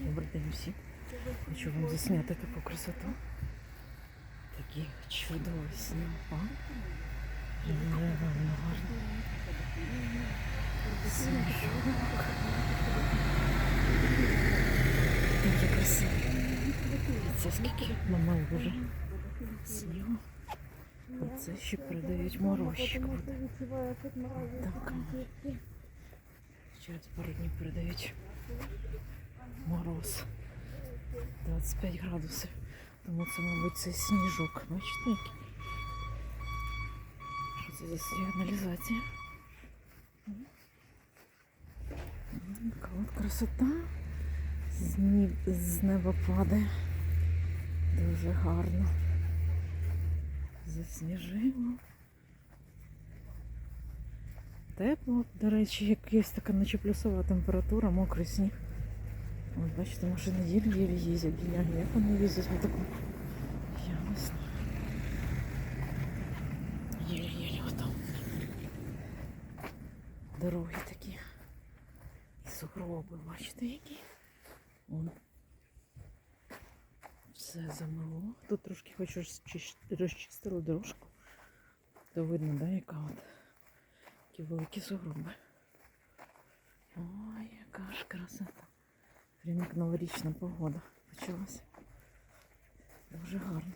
Добрий день всім. Хочу вам засняти таку красоту. Такий чудовий снігопад. Нереально гарно. Сніжок. Дуже красиво. Це скільки мама вже снігу. Оце ще морозчик. Так. Через пару днів передають мороз. 25 градусів. Тому це, мабуть, це сніжок. Бачите, який? Що це за сигналізація? М, Яка от красота. З, ніб... з неба падає. Дуже гарно. Засніжило. Тепло, до речі, якась така наче плюсова температура, мокрий сніг. От бачите, машини єлі-єлі їздять, бідняги. Як вони їздять в такому? Я не знаю. Єлі-єлі отам. Дороги такі. І Сугроби, бачите, які? Вон. Все замило. Тут трошки хоч розчистили дорожку. То видно, да, яка от такі великі сугроби. Ой, яка ж красота. Прям як новорічна погода почалася. Дуже гарно.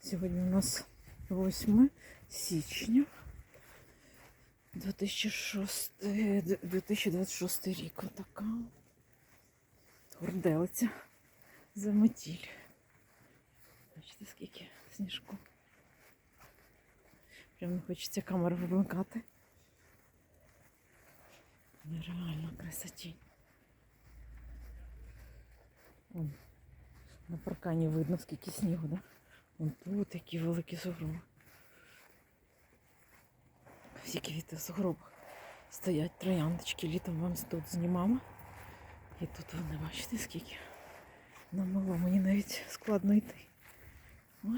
Сьогодні у нас 8 січня 2006, е, 2026 рік. Отака горделиця заметіль. Бачите, скільки сніжку. Прям не хочеться камеру вимикати. Нереально красотінь. Вон, на паркані видно, скільки снігу, да? Вон тут такі великі сугроби. Всі квіти в сугробах. Стоять трояндочки, літом вам тут знімала. І тут вони, бачите, скільки намило, мені навіть складно йти. О.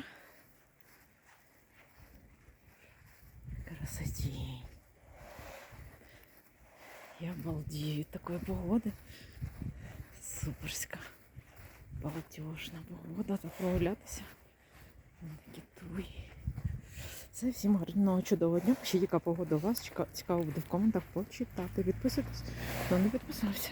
Красотінь. Я балдію від такої погоди. Суперська. Балатіжна вода. Вон Це всім гарного чудового дня. Пишіть, яка погода у вас. Цікаво буде в коментах почитати. Підписуйтесь, хто не підписався.